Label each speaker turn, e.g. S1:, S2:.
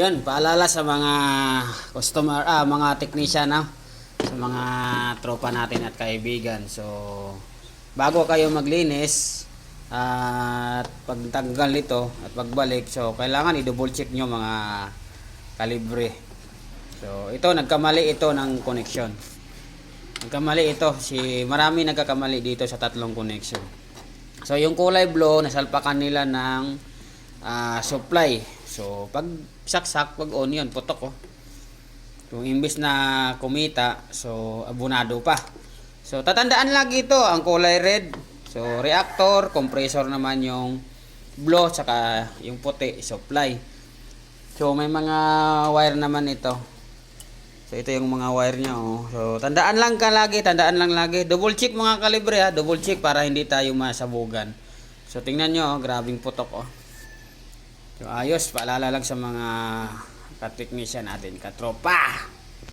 S1: Yun, paalala sa mga customer, ah, mga technician, no? sa mga tropa natin at kaibigan. So, bago kayo maglinis, at pagtanggal nito at pagbalik, so kailangan i-double check nyo mga kalibre. So, ito, nagkamali ito ng connection. Nagkamali ito. Si, marami nagkakamali dito sa tatlong connection. So, yung kulay blue, nasalpakan nila ng ah, supply. So, pag saksak, pag on yun, putok oh. Kung imbis na kumita, so abunado pa. So, tatandaan lagi ito, ang kulay red. So, reactor, compressor naman yung blue, tsaka yung puti, supply. So, may mga wire naman ito. So, ito yung mga wire niya. Oh. So, tandaan lang ka lagi, tandaan lang lagi. Double check mga kalibre ha, double check para hindi tayo masabugan. So, tingnan nyo, oh, grabing putok oh. So, ayos, paalala lang sa mga kateknisyan natin, katropa.